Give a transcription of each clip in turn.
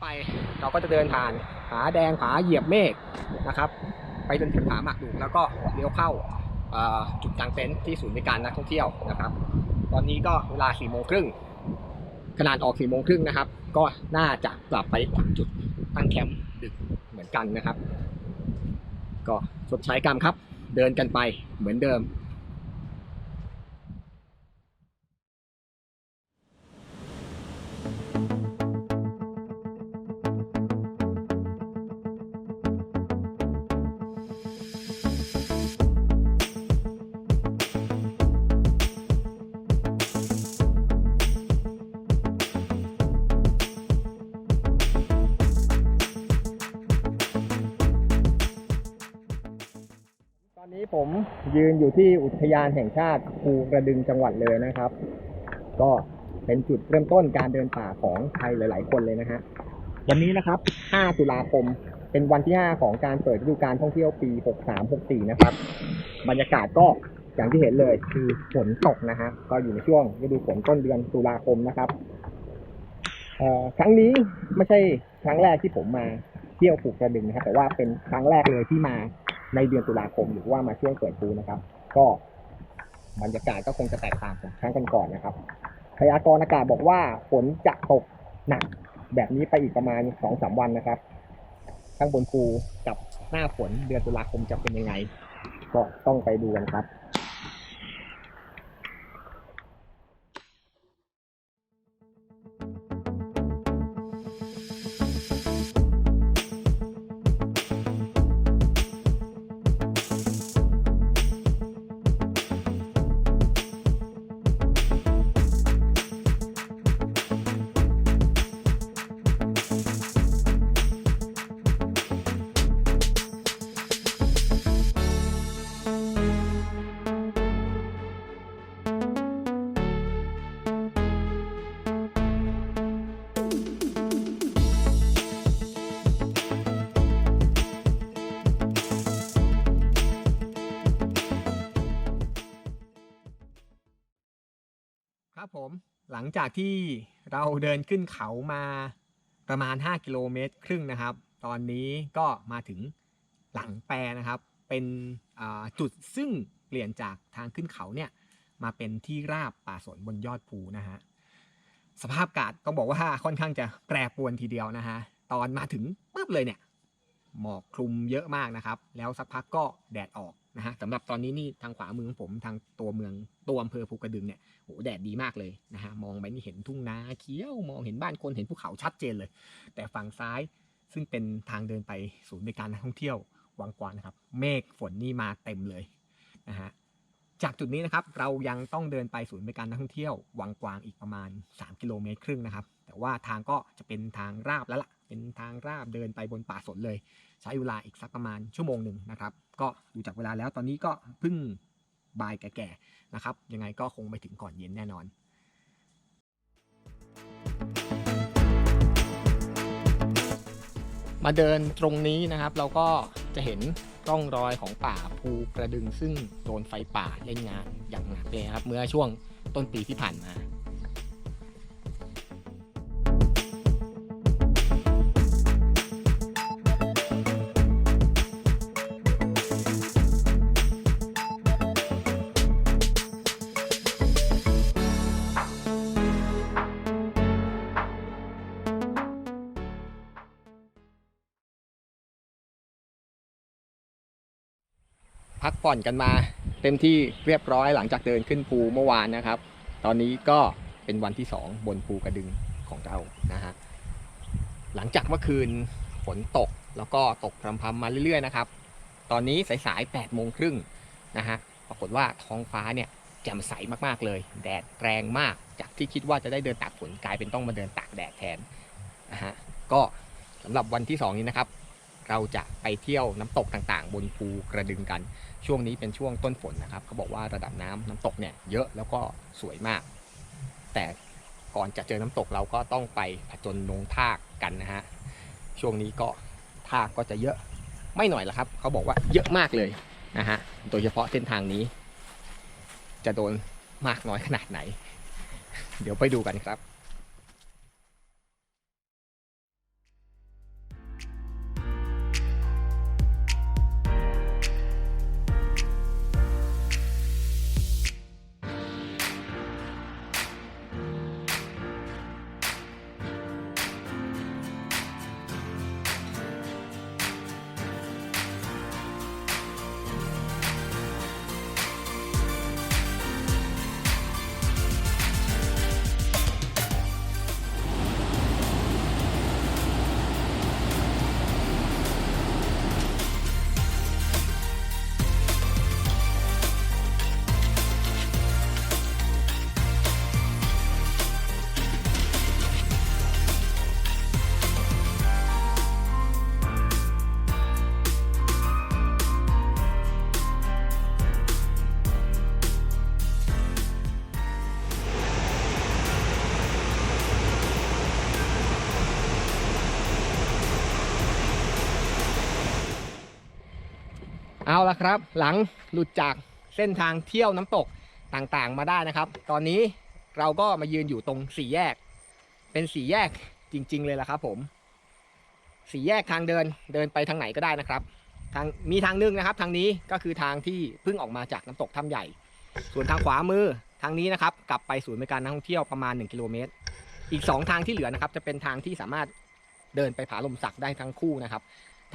ไป เราก็จะเดินผ่านผาแดงผาเหยียบเมฆนะครับ ไปจนถึงผาหมากดูกแล้วก็เลี้ยวเข้าจุดกลางเต็นท์ที่ศูนย์บริการนักท่องเที่ยวนะครับ ตอนนี้ก็เวลา4โมงครึ่งขนาดออก4โมงครึ่งนะครับ ก็น่าจะกลับไปถึงจุดตั้งแคมป์ดึกเหมือนกันนะครับ ก็ชดใช้กรรมครับ เดินกันไปเหมือนเดิม นี้ผมยืนอยู่ที่อุทยานแห่งชาติภูกระดึงจังหวัดเลยนะครับ ก็เป็นจุดเริ่มต้นการเดินป่าของใครหลาย ๆ คนเลยนะฮะวันนี้นะครับ 5 ตุลาคม เป็นวันที่ 5 ของการเปิดฤดูการท่องเที่ยวปี 63-64 นะครับ บรรยากาศก็อย่างที่เห็นเลยคือฝนตกนะฮะ ก็อยู่ในช่วงฤดูฝนต้นเดือนตุลาคมนะครับครั้งนี้ไม่ใช่ครั้งแรกที่ผมมาเที่ยวภูกระดึงนะครับ แต่ว่าเป็นครั้งแรกเลยที่มา ในเดือนตุลาคมหรือว่ามาช่วงเปิดปูนะครับ ก็บรรยากาศก็คงจะแตกต่างจากครั้งก่อนๆนะครับพยากรณ์อากาศบอกว่าฝนจะตกหนักแบบนี้ไปอีกประมาณสองสามวันนะครับข้างบนภูกับหน้าฝนเดือนตุลาคมจะเป็นยังไง ก็ต้องไปดูกันครับ ครับผมหลังจากที่เราเดินขึ้นเขามาประมาณ 5 กิโลเมตร ครึ่งนะครับ ตอนนี้ก็มาถึงหลังแปรนะครับ เป็นจุดซึ่งเปลี่ยนจากทางขึ้นเขาเนี่ยมาเป็นที่ราบป่าสนบนยอดภูนะฮะสภาพอากาศต้องบอกว่าค่อนข้างจะแปรปรวนทีเดียวนะฮะตอนมาถึงปุ๊บเลยเนี่ยหมอกคลุมเยอะมากนะครับ แล้วสักพักก็แดดออก นะฮะสำหรับตอนนี้นี่ทางขวามือของผมทางตัวเมืองตัวอำเภอภูกระดึงเนี่ยโหแดดดีมากเลยนะฮะมองไปนี่เห็นทุ่งนาเขียวมองเห็นบ้านคนเห็นภูเขาชัดเจนเลย แต่ฝั่งซ้ายซึ่งเป็นทางเดินไปศูนย์บริการนักท่องเที่ยววังกวางนะครับ เมฆฝนนี่มาเต็มเลยนะฮะจากจุดนี้นะครับเรายังต้องเดินไปศูนย์บริการนักท่องเที่ยววังกวางอีกประมาณ 3 กิโลเมตรครึ่งนะครับ แต่ว่าทางก็จะเป็นทางราบแล้วล่ะ เป็นทางราบเดินไปบนป่าสนเลย ใช้เวลาอีกสักประมาณชั่วโมงหนึ่งนะครับ ก็ดูจากเวลาแล้วตอนนี้ก็เพิ่งบ่ายแก่ๆนะครับ ยังไงก็คงไปถึงก่อนเย็นแน่นอนมาเดินตรงนี้นะครับเราก็จะเห็นร่องรอยของป่าภูกระดึงซึ่งโดนไฟป่าเล่นงานอย่างหนักเลยครับ เมื่อช่วงต้นปีที่ผ่านมา พักผ่อนกันมา เต็มที่เรียบร้อยหลังจากเดินขึ้นภูเมื่อวานนะครับ ตอนนี้ก็เป็นวันที่ 2 บนภูกระดึงของเรานะฮะหลังจากเมื่อคืนฝนตกแล้วก็ตกพรำๆมาเรื่อยๆนะครับ ตอนนี้สายๆ8โมงครึ่งนะฮะปรากฏว่าท้องฟ้าเนี่ยแจ่มใสมากๆเลย แดดแรงมากจากที่คิดว่าจะได้เดินตากฝนกลายเป็นต้องมาเดินตากแดดแทนนะฮะก็สำหรับวันที่ 2 นี้นะครับ เราจะไปเที่ยวน้ำตกต่างๆ บนภูกระดึงกัน ช่วงนี้เป็นช่วงต้นฝนนะครับเขาบอกว่าระดับน้ำน้ำตกเนี่ยเยอะแล้วก็สวยมาก แต่ก่อนจะเจอน้ำตกเราก็ต้องไปผจญลงทากกันนะฮะช่วงนี้ก็ทากก็จะเยอะไม่หน่อยละครับเขาบอกว่าเยอะมากเลยนะฮะโดยเฉพาะเส้นทางนี้ จะโดนมากน้อยขนาดไหน เดี๋ยวไปดูกันครับ เอาละครับ หลังหลุดจากเส้นทางเที่ยวน้ำตกต่างๆมาได้นะครับ ตอนนี้เราก็มายืนอยู่ตรงสี่แยก เป็นสี่แยกจริง ๆ เลยละครับ ผม สี่แยกทางเดินเดินไปทางไหนก็ได้นะครับ ทางมีทางหนึงนะครับ ทางนี้ก็คือทางที่เพิ่งออกมาจากน้ำตกถ้ำใหญ่ ส่วนทางขวามือทางนี้นะครับ กลับไปศูนย์บริการนักท่องเที่ยวประมาณ 1 กิโลเมตร อีก 2 ทางที่เหลือนะครับ จะเป็นทางที่สามารถเดินไปผาลมสักได้ทั้งคู่นะครับ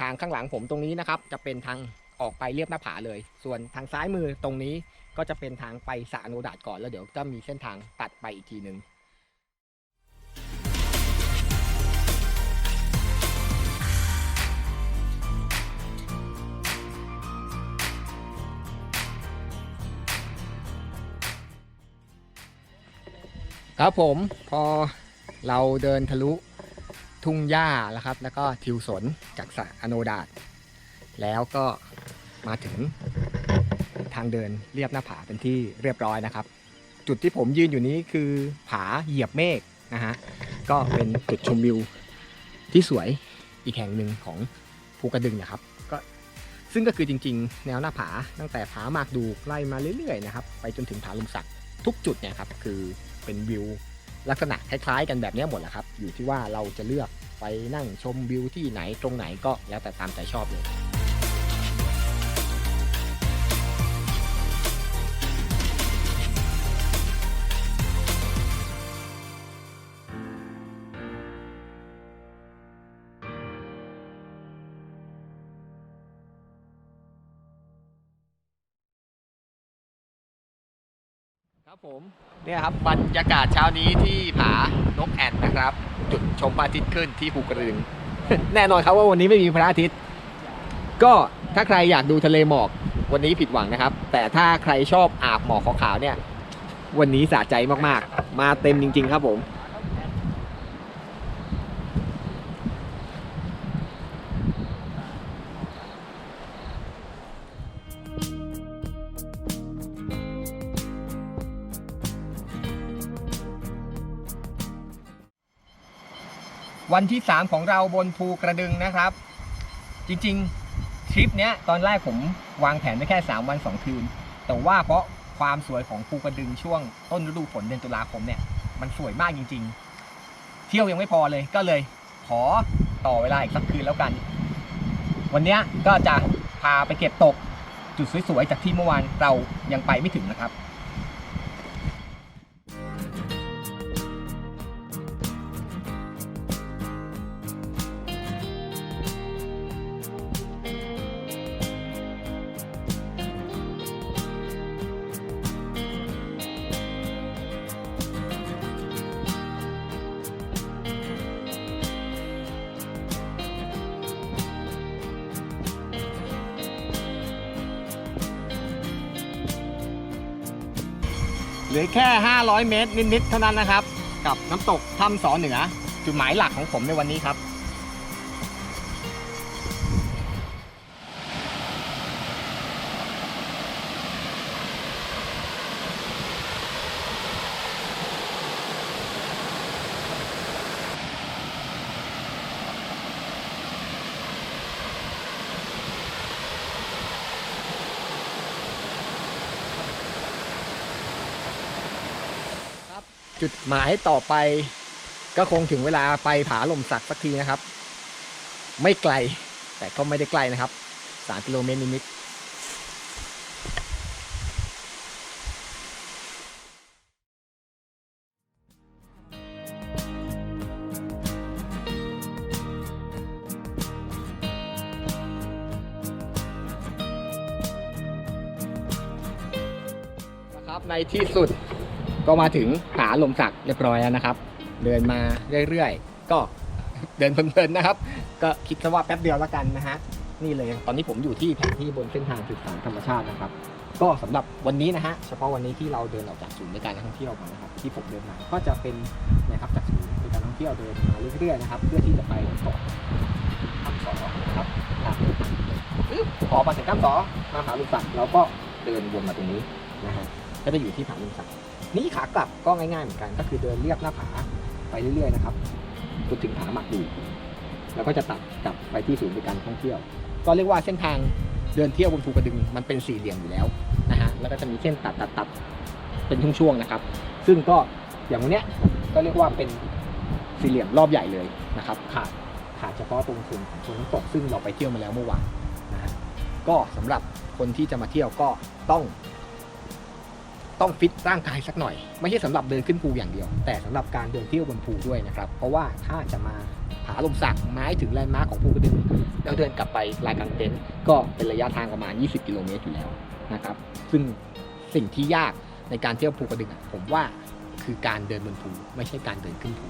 ทางข้างหลังผมตรงนี้นะครับ จะเป็นทาง ออกไปเรียบหน้าผาเลย ส่วนทางซ้ายมือตรงนี้ก็จะเป็นทางไปสระอโนดาตก่อนแล้วเดี๋ยวจะมีเส้นทางตัดไปอีกทีหนึ่งครับผมพอเราเดินทะลุทุ่งหญ้าแล้วครับ แล้วก็ทิวสนจากสระอโนดาตแล้วก็ มาถึงทางเดินเรียบหน้าผาเป็นที่เรียบร้อยนะครับ จุดที่ผมยืนอยู่นี้คือผาเหยียบเมฆนะฮะก็เป็นจุดชมวิวที่สวยอีกแห่งหนึ่งของภูกระดึงนะครับ ก็ซึ่งก็คือจริง ๆ แนวหน้าผาตั้งแต่ผาหมากดูไล่มาเรื่อยๆนะครับไปจนถึงผาลุมสักทุกจุดเนี่ยครับคือเป็นวิวลักษณะคล้ายๆ กันแบบนี้หมดแหละครับ อยู่ที่ว่าเราจะเลือกไปนั่งชมวิวที่ไหนตรงไหนก็แล้วแต่ตามใจชอบเลย ครับผมเนี่ยครับบรรยากาศเช้านี้ที่ผานกแอ่นนะครับ จุดชมพระอาทิตย์ขึ้นที่ภูกระดึง แน่นอนครับว่าวันนี้ไม่มีพระอาทิตย์ ก็ถ้าใครอยากดูทะเลหมอกวันนี้ผิดหวังนะครับ แต่ถ้าใครชอบอาบหมอกขาวๆเนี่ย วันนี้สะใจมากๆ มาเต็มจริง ๆ ครับผม วันที่ 3 ของเราบนภูกระดึงนะครับ จริงๆทริปเนี้ยตอนแรกผมวางแผนไว้แค่ 3 วัน 2 คืน แต่ว่าเพราะความสวยของภูกระดึงช่วงต้นฤดูฝนเดือนตุลาคมเนี่ยมันสวยมากจริง ๆ เที่ยวยังไม่พอเลยก็เลยขอต่อเวลาอีกสักคืนแล้วกัน วันเนี้ยก็จะพาไปเก็บตกจุดสวยๆจากที่เมื่อวานเรายังไปไม่ถึงนะครับ ลือแค่ 500 เมตรนิดๆเท่านั้นนะครับ กับน้ำตกถ้ำสอเหนือ จุดหมายหลักของผมในวันนี้ครับ จุดหมายต่อไป ก็คงถึงเวลาไปผาลมสักสักทีนะครับ ไม่ไกล แต่ก็ไม่ได้ไกลนะครับ3กิโลเมตรนิดครับในที่สุด ก็มาถึงผาลมสักเรียบร้อยแล้วนะครับ เดินมาเรื่อยๆ ก็เดินเพลินๆนะครับ ก็คิดซะว่าแป๊บเดียวแล้วกันนะฮะนี่เลยตอนนี้ผมอยู่ที่แผนที่บนเส้นทางสื่อสารธรรมชาตินะครับ ก็สำหรับวันนี้นะฮะเฉพาะวันนี้ที่เราเดินออกจากศูนย์บริการท่องเที่ยวมานะครับที่ผมเดินมาก็จะเป็นนะครับจากศูนย์บริการท่องเที่ยวเดินมาเรื่อยๆนะครับ เพื่อที่จะไปเกาะถ้ำสอนะครับครับอึ๊บพอมาถึงถ้ำสอมาผาลุมสักเราก็เดินวนมาตรงนี้นะฮะก็จะอยู่ที่ผาลุมสัก นี่ขากลับก็ง่ายๆเหมือนกัน ก็คือเดินเรียบหน้าผาไปเรื่อยๆนะครับจนถึงผาหมักดูแล้วก็จะตัดกลับไปที่ศูนย์บริการท่องเที่ยว ก็เรียกว่าเส้นทางเดินเที่ยวบนภูกระดึงมันเป็นสี่เหลี่ยมอยู่แล้วนะฮะแล้วก็จะมีเส้นตัดตัดตัดเป็นช่วงๆนะครับ ซึ่งก็อย่างวันเนี้ยก็เรียกว่าเป็นสี่เหลี่ยมรอบใหญ่เลยนะครับขาดขาดเฉพาะตรงส่วนส่วนน้ำตกซึ่งเราไปเที่ยวมาแล้วเมื่อวานนะฮะก็สำหรับคนที่จะมาเที่ยวก็ต้อง ต้องฟิตร่างกายสักหน่อย ไม่ใช่สำหรับเดินขึ้นภูอย่างเดียว แต่สำหรับการเดินเที่ยวบนภูด้วยนะครับ เพราะว่าถ้าจะมาผาลมสักไม้ถึงแลนด์มาร์คของภูกระดึงแล้วเดินกลับไปลายกางเต็นท์ก็เป็นระยะทางประมาณ 20 กิโลเมตรอยู่แล้วนะครับ ซึ่งสิ่งที่ยากในการเที่ยวภูกระดึงผมว่าคือการเดินบนภูไม่ใช่การเดินขึ้นภู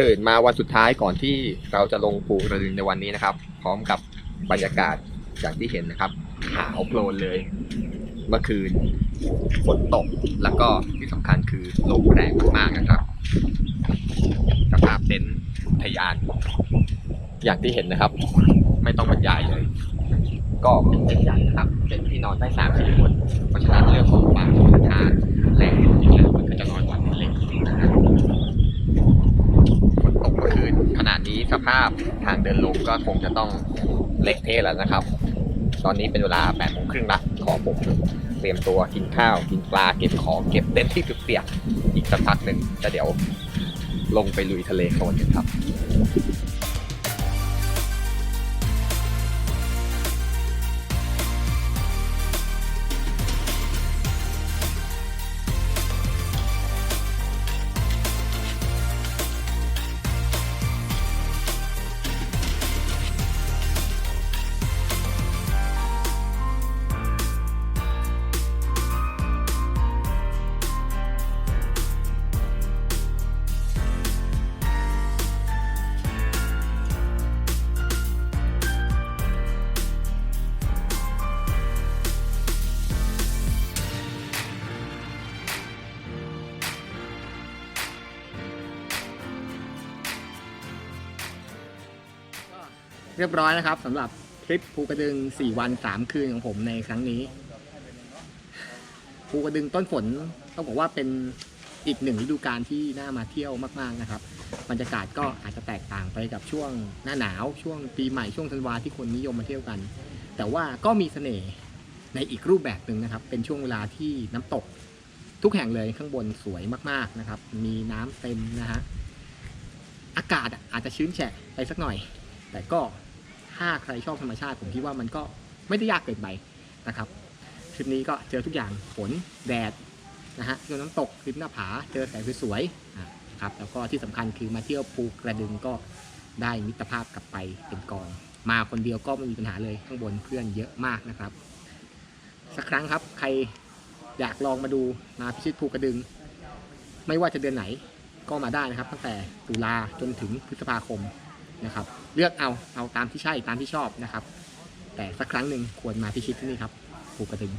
ตื่นมาวันสุดท้ายก่อนที่เราจะลงภูกระดึงในวันนี้นะครับ พร้อมกับบรรยากาศอย่างที่เห็นนะครับขาวโพลนเลย เมื่อคืนฝนตกแล้วก็ที่สำคัญคือลมแรงมากๆนะครับสภาพเต็นท์ทะยาน อย่างที่เห็นนะครับ ไม่ต้องบรรยายเลย ก็เป็นเต็นท์ใหญ่นะครับเป็นที่นอนได้สามสี่คนเพราะฉะนั้นเรื่องของความทนทานแรงเนี่ยมันก็จะน้อยกว่าเต็นท์เล็กนะครับ ฝนตกเมื่อคืนขณะนี้ สภาพทางเดินลงก็คงจะต้องเละเทะแล้วนะครับ ตอนนี้เป็นเวลา8โมงครึ่งละขอผมเตรียมตัวกินข้าวกินปลาเก็บของเก็บเต็นท์ที่เปียกๆอีกสักพักหนึ่งจะเดี๋ยวลงไปลุยทะเลโคลนกันครับ เรียบร้อยนะครับสำหรับทริปภูกระดึง 4 วัน 3 คืนของผมในครั้งนี้ ภูกระดึงต้นฝนต้องบอกว่าเป็นอีกหนึ่งฤดูกาลที่น่ามาเที่ยวมาก ๆนะครับ บรรยากาศก็อาจจะแตกต่างไปกับช่วงหน้าหนาวช่วงปีใหม่ช่วงธันวาที่คนนิยมมาเที่ยวกัน แต่ว่าก็มีเสน่ห์ในอีกรูปแบบหนึ่งนะครับ เป็นช่วงเวลาที่น้ำตก ทุกแห่งเลยข้างบนสวยมากๆนะครับ มีน้ำเต็มนะฮะอากาศอาจจะชื้นแฉะไปสักหน่อย แต่ก็ ถ้าใครชอบธรรมชาติ ผมคิดว่ามันก็ไม่ได้ยากเกินไปนะครับทริปนี้ก็เจอทุกอย่างฝนแดดนะฮะเจอน้ำตกริมหน้าผาเจอแสงสวยๆครับแล้วก็ที่สำคัญคือมาเที่ยวภูกระดึงก็ได้มิตรภาพกลับไปเป็นกอง มาคนเดียวก็ไม่มีปัญหาเลยข้างบนเพื่อนเยอะมากนะครับ สักครั้งครับใครอยากลองมาดูมาพิชิตภูกระดึง ไม่ว่าจะเดือนไหนก็มาได้นะครับ ตั้งแต่ตุลาจนถึงพฤษภาคม นะครับ เลือกเอาเอาตามที่ใช่ตามที่ชอบนะครับ แต่สักครั้งหนึ่งควรมาพิชิตที่นี่ครับภูกระดึง